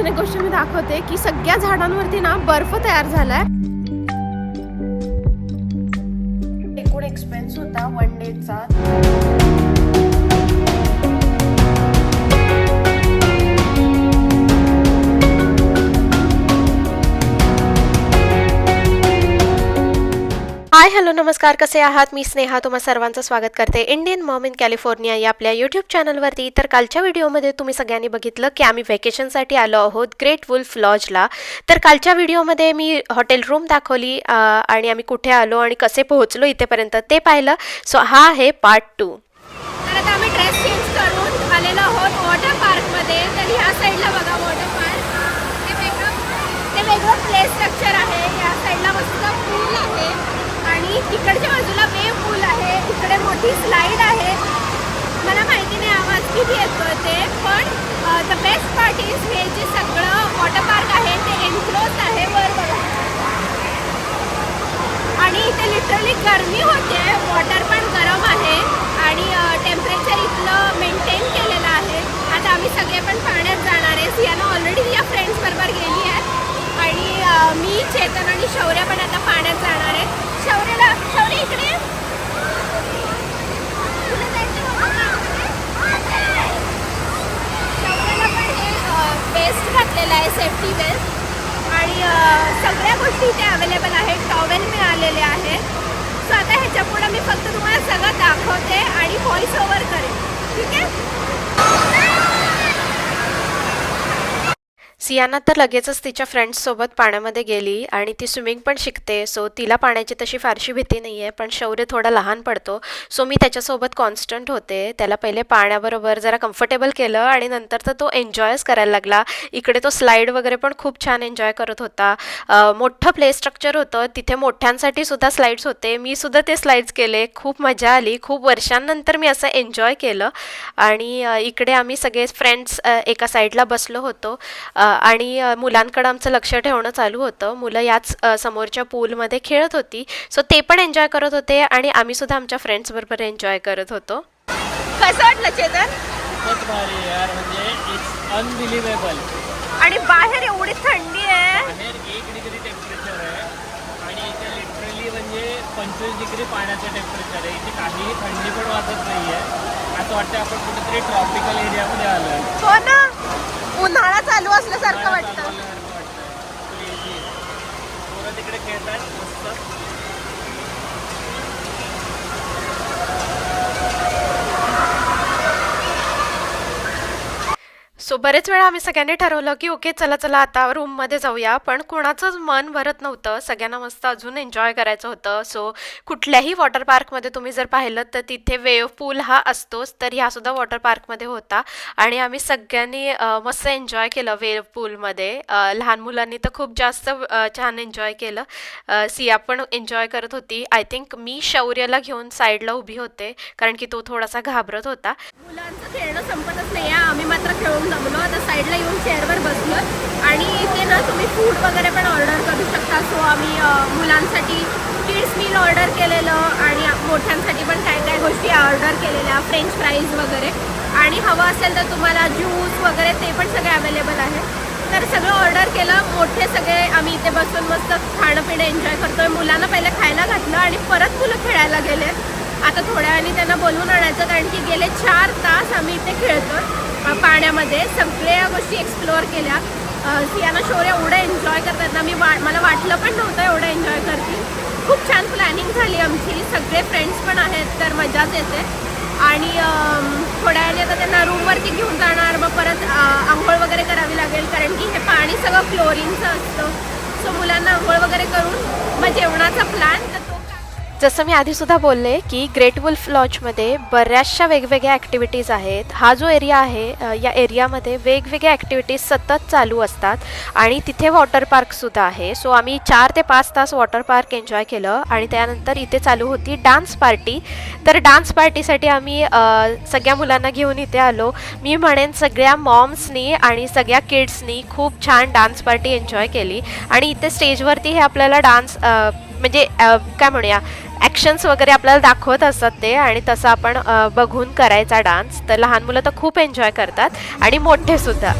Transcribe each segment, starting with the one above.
अजून एक गोष्ट मी दाखवते की सगळ्या झाडांवरती ना बर्फ तयार झालाय. हाय हॅलो नमस्कार. कसे आहात? मी स्नेहा. तुम्हा सर्वांचं स्वागत करते. इंडियन मॉम इन कॅलिफोर्निया या आपल्या यूट्यूब चॅनलवरती तर कालच्या व्हिडिओमध्ये तुम्ही सगळ्यांनी बघितलं की आम्ही व्हॅकेशनसाठी आलो आहोत ग्रेट वुल्फ लॉजला तर कालच्या व्हिडिओमध्ये मी हॉटेल रूम दाखवली आणि आम्ही कुठे आलो आणि कसे पोहोचलो इथेपर्यंत ते पाहिलं. सो हा आहे पार्ट टू तर आता आम्ही ड्रेस चेंज करून आलेलो आहोत वॉटर पार्कमध्ये तर ह्या साईडला बघा वॉटर पार्क ते वेगळं ते वेगळं प्ले स्ट्रक्चर आहे या साईडला मस्त पूल आहे आणि इकडच्या बाजूला वेव पूल आहे. इकडे मोठी स्लाईड आहे. मला माहिती नाही आवाज किती येतो ते पण द बेस्ट पार्ट इज हे जे सगळं वॉटर पार्क आहे ते एन्क्लोज आहे वर बघा. आणि इथे लिटरली गरमी होते वॉटर पण गरम आहे आणि टेम्परेचर इथलं मेंटेन केलेलं आहे. आता आम्ही सगळे पण पाण्यात जाणार आहे. सियाना ऑलरेडी या फ्रेंड्स बरोबर गेली आहे. आणि मी चेतन आणि शौर्य पण आता पाण्यात जाणार आहे शौर्यला शौर्य इकडे ये. शौर्यला पण हे वेस्ट घातलेलं आहे सेफ्टी वेस्ट आणि सगळ्या गोष्टी इथे अवेलेबल आहेत. टॉवेल मिळालेले आहेत. सो आता ह्याच्या पुढे मी फक्त तुम्हाला सगळं दाखवते आणि व्हॉइस ओव्हर करेन. ठीक आहे? सियाना तर लगेचच तिच्या फ्रेंड्ससोबत पाण्यामध्ये गेली आणि ती स्विमिंग पण शिकते. सो तिला पाण्याची तशी फारशी भीती नाही आहे पण शौर्य थोडा लहान पडतो. सो मी त्याच्यासोबत कॉन्स्टंट होते. त्याला पहिले पाण्याबरोबर जरा कम्फर्टेबल केलं आणि नंतर तर तो एन्जॉयच करायला लागला. इकडे तो स्लाईड वगैरे पण खूप छान एन्जॉय करत होता. मोठं प्ले स्ट्रक्चर होतं. तिथे मोठ्यांसाठी सुद्धा स्लाईड्स होते. मी सुद्धा ते स्लाईड्स केले. खूप मजा आली. खूप वर्षांनंतर मी असं एन्जॉय केलं. आणि इकडे आम्ही सगळे फ्रेंड्स एका साईडला बसलो होतो. आणि मुलांकडं आमचं लक्ष ठेवणं चालू होतं. मुलं याच समोरच्या पूलमध्ये खेळत होती. सो ते पण एन्जॉय करत होते आणि आम्ही सुद्धा आमच्या फ्रेंड्सबरोबर एन्जॉय करत होतो. कसं वाटलं चेतन? खूपच भारी आहे यार. म्हणजे इट्स आणि बाहेर एवढी थंडी आहे. बाहेर एक डिग्री टेम्परेचर आहे. आणि इथे लिटरली म्हणजे पंचवीस डिग्री पाण्याचं टेम्परेचर आहे. इथे काहीही थंडी पण वाटत नाही आहे असं वाटतं आपण कुठेतरी ट्रॉपिकल एरियामध्ये आलो आहे हो ना. उन्हाळा चालू असल्यासारखं वाटतं. तिकडे खेळतात सो बरेच वेळा आम्ही सगळ्यांनी ठरवलं की ओके चला चला आता रूममध्ये जाऊया. पण कोणाचंच मन भरत नव्हतं. सगळ्यांना मस्त अजून एन्जॉय करायचं होतं. सो कुठल्याही वॉटर पार्कमध्ये तुम्ही जर पाहिलं तर तिथे वेव पूल हा असतोच. तर ह्यासुद्धा वॉटर पार्कमध्ये होता. आणि आम्ही सगळ्यांनी मस्त एन्जॉय केलं वेव पूलमध्ये लहान मुलांनी तर खूप जास्त छान एन्जॉय केलं. सिया पण एन्जॉय करत होती. आय थिंक मी शौर्यला घेऊन साईडला उभी होते. कारण की तो थोडासा घाबरत होता. मुलांचं खेळणं संपतच नाही आहे. आम्ही मात्र खेळून थांबलो. आता साईडला येऊन चेअरवर बसलो. आणि इथे ना तुम्ही फूड वगैरे पण ऑर्डर करू शकता. सो आम्ही मुलांसाठी किड्स मील ऑर्डर केलेलं आणि मोठ्यांसाठी पण काय काय गोष्टी ऑर्डर केलेल्या फ्रेंच फ्राईज वगैरे. आणि हवं असेल तर तुम्हाला ज्यूस वगैरे ते पण सगळे अवेलेबल आहे तर सगळं ऑर्डर केलं. मोठे सगळे आम्ही इथे बसून मस्त खाणं पिणं एन्जॉय करतोय. मुलांना पहिलं खायला घातलं आणि परत मुलं खेळायला गेले. आता थोड्या वेळाने त्यांना बोलवून आणायचं. कारण की गेले चार तास आम्ही इथे खेळतो पाण्यामध्ये सगळ्या गोष्टी एक्सप्लोअर केल्या. सियाना शोर एवढं एन्जॉय करतात ना मी वा मला वाटलं पण नव्हतं एवढं एन्जॉय करतील. खूप छान प्लॅनिंग झाली आमची. सगळे फ्रेंड्स पण आहेत तर मजाच येते. आणि थोड्या वेळाने आता त्यांना रूमवरती घेऊन जाणार. मग परत आंघोळ वगैरे करावी लागेल. कारण की हे पाणी सगळं क्लोरीनचं असतं. सो मुलांना आंघोळ वगैरे करून मग जेवणाचा प्लॅन तर जसं मी आधीसुद्धा बोलले की ग्रेट वुल्फ लॉजमध्ये बऱ्याचशा वेगवेगळ्या ॲक्टिव्हिटीज आहेत. हा जो एरिया आहे या एरियामध्ये वेगवेगळ्या ॲक्टिव्हिटीज सतत चालू असतात आणि तिथे वॉटर पार्कसुद्धा आहे. सो आम्ही चार ते पाच तास वॉटर पार्क एन्जॉय केलं आणि त्यानंतर इथे चालू होती डान्स पार्टी तर डान्स पार्टीसाठी आम्ही सगळ्या मुलांना घेऊन इथे आलो. मी म्हणेन सगळ्या मॉम्सनी आणि सगळ्या किड्सनी खूप छान डान्स पार्टी एन्जॉय केली. आणि इथे स्टेजवरती हे आपल्याला डान्स म्हणजे काय म्हणूया ॲक्शन्स वगैरे आपल्याला दाखवत असतात ते आणि तसं आपण बघून करायचा डान्स तर लहान मुलं तर खूप एन्जॉय करतात आणि मोठेसुद्धा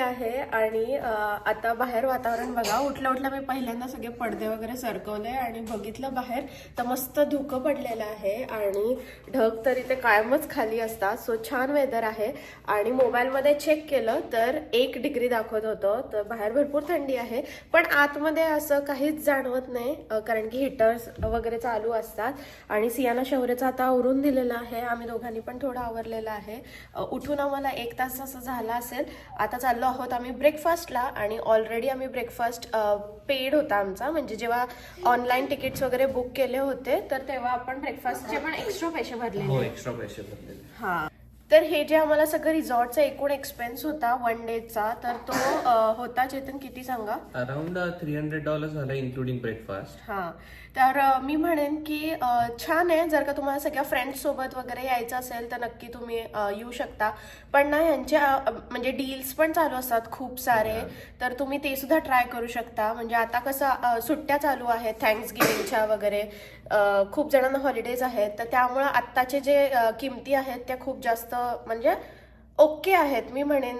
आहे आणि आता बाहेर वातावरण बघा. उठल्या उठल्या मी पहिल्यांदा सगळे पडदे वगैरे सरकवले आणि बघितलं बाहेर तर मस्त धुकं पडलेलं आहे आणि ढग तरी ते कायमच खाली असतात. सो छान वेदर आहे. आणि मोबाईलमध्ये चेक केलं तर एक डिग्री दाखवत होतं. तर बाहेर भरपूर थंडी आहे. पण आतमध्ये असं काहीच जाणवत नाही कारण की हिटर्स वगैरे चालू असतात. आणि सियाना शौर्यचं आता आवरून दिलेलं आहे. आम्ही दोघांनी पण थोडं आवरलेलं आहे. उठून आम्हाला एक तास असं झाला असेल. आता चाललो आहोत आम्ही ब्रेकफास्टला आणि ऑलरेडी आम्ही ब्रेकफास्ट पेड होता आमचा. म्हणजे जेव्हा ऑनलाईन तिकीट्स वगैरे बुक केले होते तर तेव्हा आपण ब्रेकफास्टचे पण एक्स्ट्रा पैसे भरलेले. एक्स्ट्रा पैसे भरलेले. हा. तर हे जे आम्हाला सगळं रिसॉर्टचा एकूण एक्सपेन्स होता वन डेचा तर तो होता चेतन किती सांगा? अराउंड थ्री हंड्रेड डॉलर झाला इन्क्लुडिंग ब्रेकफास्ट हां. तर मी म्हणेन की छान आहे. जर का तुम्हाला सगळ्या फ्रेंड्स सोबत वगैरे यायचं असेल तर नक्की तुम्ही येऊ शकता. पण ना ह्यांच्या अ, म्हणजे डील्स पण चालू असतात खूप सारे. तर तुम्ही ते सुद्धा ट्राय करू शकता. म्हणजे आता कसं सुट्ट्या चालू आहेत थँक्स गिविंगच्या वगैरे. खूप जणांना हॉलिडेज आहेत. तर त्यामुळं आत्ताचे जे किमती आहेत त्या खूप जास्त म्हणजे ओके आहेत. मी म्हणेन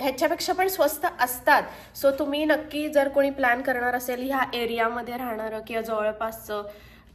ह्याच्यापेक्षा पण स्वस्त असतात. सो तुम्ही नक्की जर कोणी प्लॅन करणार असेल ह्या एरियामध्ये राहणारं किंवा जवळपासचं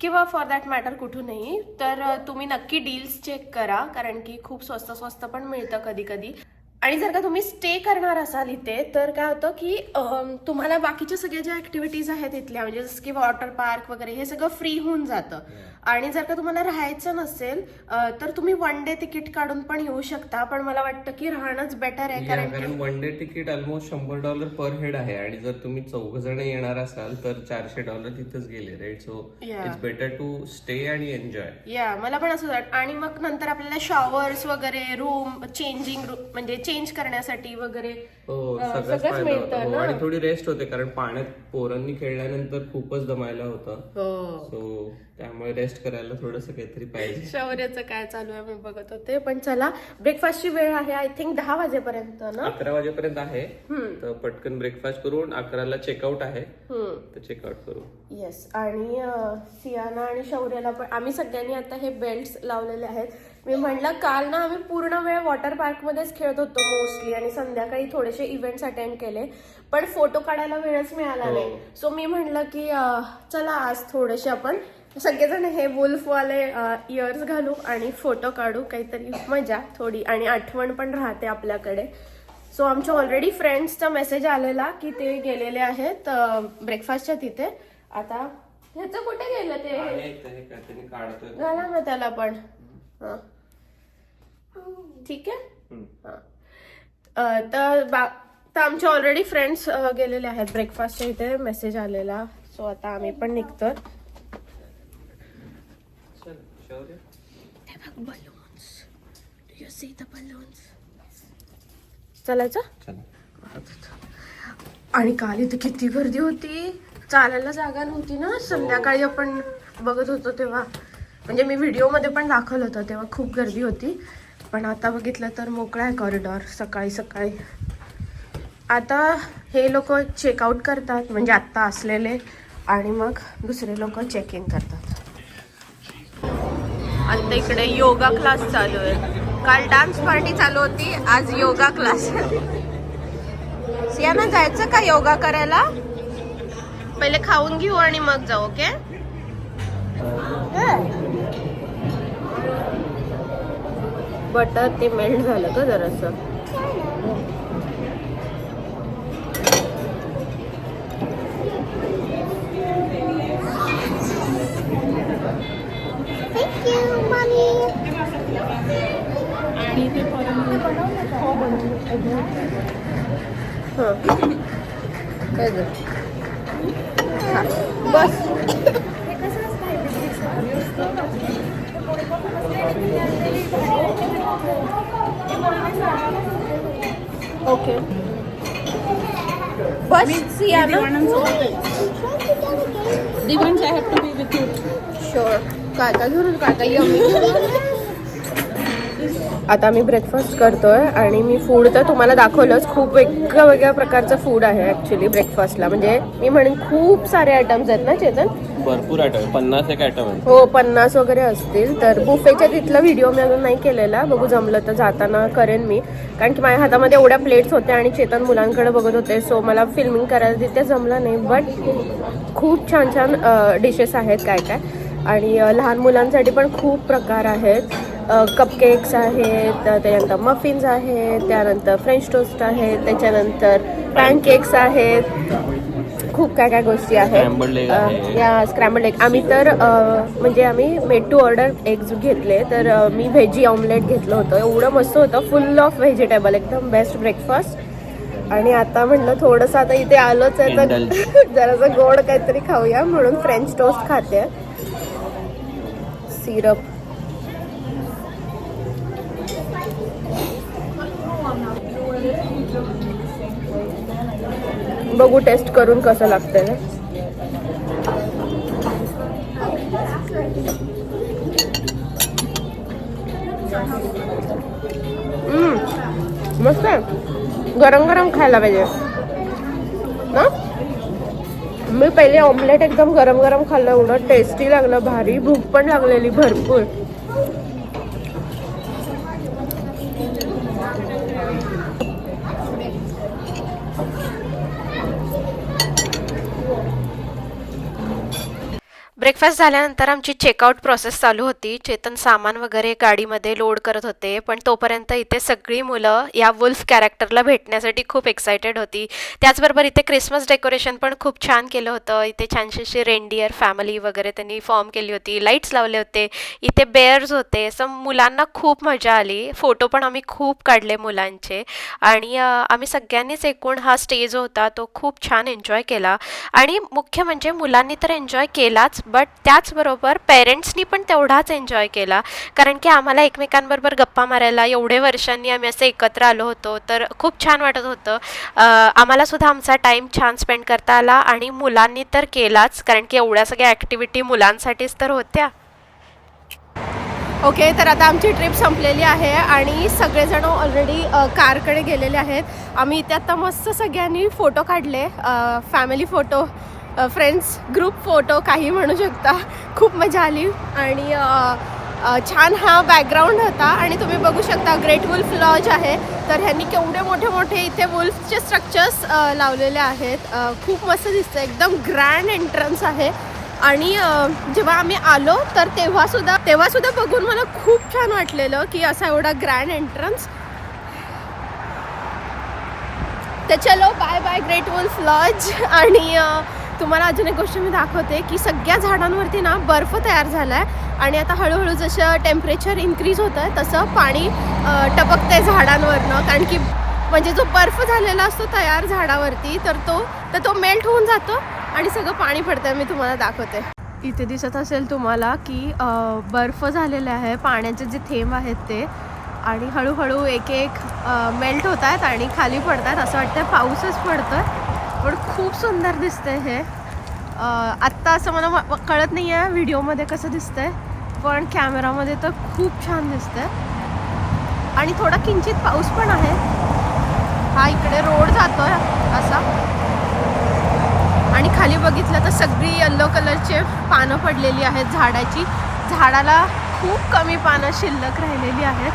किंवा फॉर दॅट मॅटर कुठूनही तर तुम्ही नक्की डील्स चेक करा कारण की खूप स्वस्त स्वस्त पण मिळतं कधी कधी आणि जर का तुम्ही स्टे करणार असाल इथे तर काय होतं की तुम्हाला बाकीच्या सगळ्या ज्या ऍक्टिव्हिटीज आहेत इथल्या म्हणजे जसं की वॉटर पार्क वगैरे हे सगळं फ्री होऊन जातं. आणि जर का तुम्हाला राहायचं नसेल तर तुम्ही वन डे तिकीट काढून पण येऊ शकता. पण मला वाटतं की राहणंच बेटर आहे कारण वन डे तिकीट ऑलमोस्ट शंभर डॉलर पर हेड आहे. आणि जर तुम्ही चौघ जण येणार असाल तर चारशे डॉलर तिथंच गेले right so. It's better to stay आणि एन्जॉय या मला पण असं वाटतं आणि मग नंतर आपल्याला शॉवर्स वगैरे रूम चेंजिंग रूम म्हणजे चेंज करण्यासाठी वगैरे हो सगळंच सगळंच फायदा मिळतं होता हो, ना. आणि थोडी रेस्ट होते कारण पाण्यात पोरांनी खेळल्यानंतर खूपच दमायला होतं. हो. सो त्यामुळे रेस्ट करायला थोडस काहीतरी पाहिजे. शौर्याचं काय चालू आहे मी बघत होते. पण चला ब्रेकफास्टची वेळ आहे आय थिंक दहा वाजेपर्यंत ना? अकरा वाजेपर्यंत आहे. हम्म. तर पटकन ब्रेकफास्ट करून अकराला चेकआउट आहे. हम्म. तर चेकआउट करू. येस आणि अ, सियाना आणि शौर्याला पण आम्ही सगळ्यांनी आता हे बेल्ट्स लावलेले आहेत. मी म्हणलं काल ना आम्ही पूर्ण वेळ वॉटर पार्कमध्येच खेळत होतो मोस्टली आणि संध्याकाळी थोडेसे इव्हेंट्स अटेंड केले पण फोटो काढायला वेळच मिळाला नाही. सो मी म्हणलं की चला आज थोडेसे आपण सगळेजण हे वुल्फवाले इयर्स घालू आणि फोटो काढू काहीतरी मजा थोडी आणि आठवण पण राहते आपल्याकडे. सो आमच्या ऑलरेडी फ्रेंड्सचा मेसेज आलेला की ते गेलेले आहेत ब्रेकफास्टच्या तिथे. आता ह्याचं कुठे गेलं ते? हे झाला ना त्याला पण. हा. ठीक आहे. हा. तर बा तर आमचे ऑलरेडी फ्रेंड्स गेलेले आहेत ब्रेकफास्टच्या इथे. मेसेज आलेला. सो आता आम्ही पण निघतो. चल, Shaurya. Balloons do you see the balloons चलायचं? चला. आणि काल इथे किती गर्दी होती. चालायला जागा नव्हती ना. संध्याकाळी आपण बघत होतो तेव्हा. म्हणजे मी व्हिडिओमध्ये पण दाखवलं होतं तेव्हा खूप गर्दी होती. पण आता बघितलं तर मोकळा आहे कॉरिडॉर सकाळी सकाळी. आता हे लोक चेकआउट करतात म्हणजे आत्ता असलेले आणि मग दुसरे लोक चेक इन करतात. आता इकडे योगा क्लास चालू आहे. काल डान्स पार्टी चालू होती आज योगा क्लास. सियाना जायचं का योगा करायला? पहिले खाऊन घेऊ आणि मग जाऊ ओके बटर ते मेल्ट झालं का जरासं. हं. काय गं? Okay. First, Meet Sienna. Divansh, I have to be with you. Sure. Kaka, you're Kaka, yummy. आता आम्ही ब्रेकफास्ट करतोय आणि मी फूड तर तुम्हाला दाखवलंच खूप वेगळ्या वेगळ्या प्रकारचं फूड आहे ॲक्च्युली ब्रेकफास्टला म्हणजे मी म्हणेन खूप सारे आयटम्स आहेत ना चेतन? भरपूर आयटम आहे. पन्नास एक आयटम आहे हो पन्नास वगैरे असतील. तर बुफेच्या तिथला व्हिडिओ मी अजून नाही केलेला. बघू जमलं तर जाताना करेन मी. कारण की माझ्या हातामध्ये एवढ्या प्लेट्स होत्या आणि चेतन मुलांकडे बघत होते. सो मला फिल्मिंग करायला तिथे जमलं नाही. बट खूप छान छान डिशेस आहेत काय काय. आणि लहान मुलांसाठी पण खूप प्रकार आहेत. कपकेक्स आहेत त्याच्यानंतर मफिन्स आहेत त्यानंतर फ्रेंच टोस्ट आहेत त्याच्यानंतर पॅनकेक्स आहेत. खूप काय काय गोष्टी आहेत. या स्क्रॅम्बल एग आम्ही तर म्हणजे आम्ही मेड टू ऑर्डर एग्ज घेतले तर मी व्हेजी ऑमलेट घेतलं होतं. एवढं मस्त होतं. फुल ऑफ व्हेजिटेबल एकदम बेस्ट ब्रेकफास्ट आणि आता म्हणलं थोडंसं आता इथे आलोच आहे तर जरासं गोड काहीतरी खाऊया म्हणून फ्रेंच टोस्ट खाते. सिरप बघू टेस्ट करून कसं लागतंय ना. मस्त आहे. गरम गरम खायला पाहिजे. ना मी पहिले ऑमलेट एकदम गरम गरम खाल्लं एवढं टेस्टी लागलं भारी भूक पण लागलेली भरपूर. ब्रेकफास्ट झाल्यानंतर आमची चेकआउट प्रोसेस चालू होती. चेतन सामान वगैरे गाडीमध्ये लोड करत होते. पण तोपर्यंत इथे सगळी मुलं या वुल्फ कॅरेक्टरला भेटण्यासाठी खूप एक्सायटेड होती. त्याचबरोबर इथे क्रिसमस डेकोरेशन पण खूप छान केलं होतं. इथे छानशी अशी रेनडियर फॅमिली वगैरे त्यांनी फॉर्म केली होती. लाईट्स लावले होते. इथे बेअर्स होते. असं मुलांना खूप मजा आली. फोटो पण आम्ही खूप काढले मुलांचे. आणि आम्ही सगळ्यांनीच एकूण हा स्टे जो होता. तो खूप छान एन्जॉय केला. आणि मुख्य म्हणजे मुलांनी तर एन्जॉय केलाच बट बट त्याचबरोबर पेरेंट्सनी पण तेवढाच एन्जॉय केला. कारण की आम्हाला एकमेकांबरोबर गप्पा मारायला एवढे वर्षांनी आम्ही असे एकत्र आलो होतो तर खूप छान वाटत होतं. आम्हालासुद्धा आमचा टाईम छान स्पेंड करता आला आणि मुलांनी तर केलाच कारण की एवढ्या सगळ्या ॲक्टिव्हिटी मुलांसाठीच तर होत्या. ओके तर आता आमची ट्रिप संपलेली आहे आणि सगळेजण ऑलरेडी कारकडे गेलेले आहेत. आम्ही इथे आता मस्त सगळ्यांनी फोटो काढले. Family photo friends group photo काही म्हणू शकता. खूप मजा आली. आणि छान हा बॅकग्राऊंड होता. आणि तुम्ही बघू शकता ग्रेट वुल्फ लॉज आहे. तर ह्यांनी केवढे मोठे मोठे इथे वुल्फचे स्ट्रक्चर्स लावलेले आहेत. खूप मस्त दिसतं एकदम ग्रँड एंट्रन्स आहे. आणि जेव्हा आम्ही आलो तर तेव्हासुद्धा तेव्हासुद्धा बघून मला खूप छान वाटलेलं की असा एवढा ग्रँड एंट्रन्स तर चलो bye bye great wolf lodge आणि तुम्हाला अजून एक गोष्ट मी दाखवते की सगळ्या झाडांवरती ना बर्फ तयार झाला आहे आणि आता हळूहळू जसं टेम्परेचर इन्क्रीज होतं आहे तसं पाणी टपकतंय झाडांवरनं. कारण की म्हणजे जो बर्फ झालेला असतो तयार झाडावरती तर तो तर तो मेल्ट होऊन जातो आणि सगळं पाणी पडतंय. मी तुम्हाला दाखवते. इथे दिसत असेल तुम्हाला की बर्फ झालेले आहे. पाण्याचे जे थेंब आहेत ते. आणि हळूहळू एक एक मेल्ट होत आहेत आणि खाली पडत आहेत असं वाटतं पाऊसच पडतं पण खूप सुंदर दिसतंय हे. आत्ता असं मला व- कळत नाही आहे व्हिडिओमध्ये कसं दिसतंय पण कॅमेरामध्ये तर खूप छान दिसतंय. आणि थोडा किंचित पाऊस पण आहे. हा इकडे रोड जातोय असा. आणि खाली बघितलं तर सगळी येल्लो कलरचे पानं पडलेली आहेत झाडाची. झाडाला खूप कमी पानं शिल्लक राहिलेली आहेत.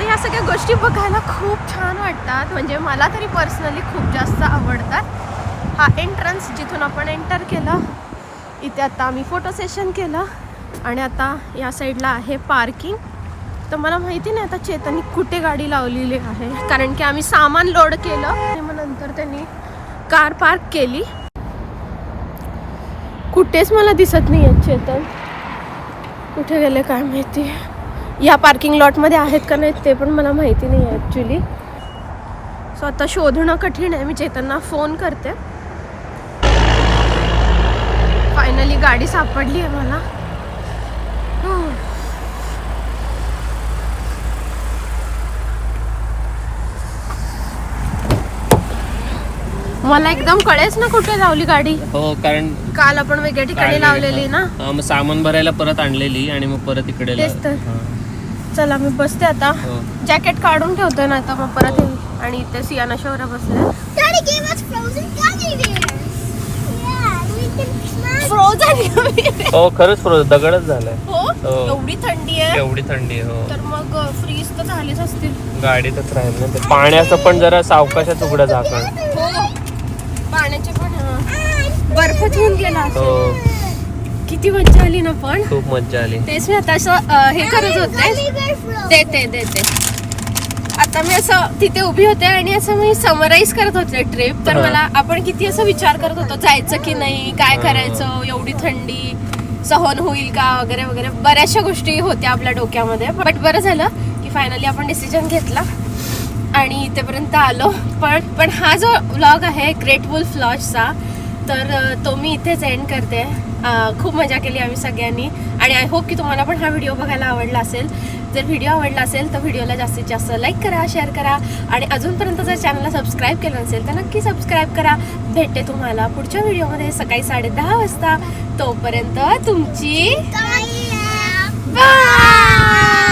तर ह्या सगळ्या गोष्टी बघायला खूप छान वाटतात. म्हणजे मला तरी पर्सनली खूप जास्त आवडतात. हा एंट्रन्स जिथून आपण एंटर केलं इथे आता आम्ही फोटो सेशन केलं आणि आता या साईडला आहे पार्किंग तर मला माहिती नाही आता चेतनी कुठे गाडी लावलेली आहे. कारण की आम्ही सामान लोड केलं. आणि मग नंतर त्यांनी कार पार्क केली. कुठेच मला दिसत नाही आहेत चेतन. कुठे गेले काय माहिती. या पार्किंग लॉटमध्ये आहेत का नाहीत ते पण मला माहिती नाही आहे ॲक्च्युली सो आता शोधणं कठीण आहे. मी चेतनना फोन करते. फायनली गाडी सापडली आहे मला. मला एकदम कळेच ना कुठे लावली गाडी. हो कारण काल आपण वेगळ्या ठिकाणी लावलेली ना. हा, मग सामान भरायला परत आणलेली आणि मग परत इकडे तेच लाव- तर. हा. चला मी बसते आता हो. जॅकेट काढून ठेवतोय ना आता मग परत येईल. आणि इथे सियाना शौर्य बसले. फ्रोझन हो खरंच फ्रोज दगडच झालाय हो हो. एवढी थंडी आहे एवढी थंडी आहे हो तर मग फ्रीज तर झालीच असतील गाडीतच राहील ना ते पाण्याचं पण जरा सावकाशात उघडं झाकण हो पाण्याचे पण हा. बर्फ ठेवून गेला. हो किती मज्जा आली ना पण? खूप मज्जा आली. तेच मी आता असं अं, हे करत होते. देते देते. आता मी असं तिथे उभी होते आणि असं मी समराईज करत होते ट्रिप तर हा. मला आपण किती असं विचार करत होतो जायचं की नाही काय हा. करायचं एवढी थंडी सहन होईल का वगैरे वगैरे. बऱ्याचशा गोष्टी होत्या आपल्या डोक्यामध्ये बट बरं झालं की फायनली आपण डिसिजन घेतला आणि इथेपर्यंत आलो. पण पण हा जो व्लॉग आहे ग्रेट वुल्फ लॉजचा तर अ, तो मी इथेच एंड करते. खूप मजा केली आम्ही सगळ्यांनी. आणि आय होप की तुम्हाला पण हा व्हिडिओ बघायला आवडला असेल. जर व्हिडिओ आवडला असेल तर व्हिडिओला जास्तीत जास्त लाईक करा शेअर करा. आणि अजूनपर्यंत जर चॅनलला सबस्क्राईब केलं नसेल तर नक्की सबस्क्राईब करा. भेटते तुम्हाला पुढच्या व्हिडिओमध्ये सकाळी साडे दहा वाजता. तोपर्यंत तुमची. बाय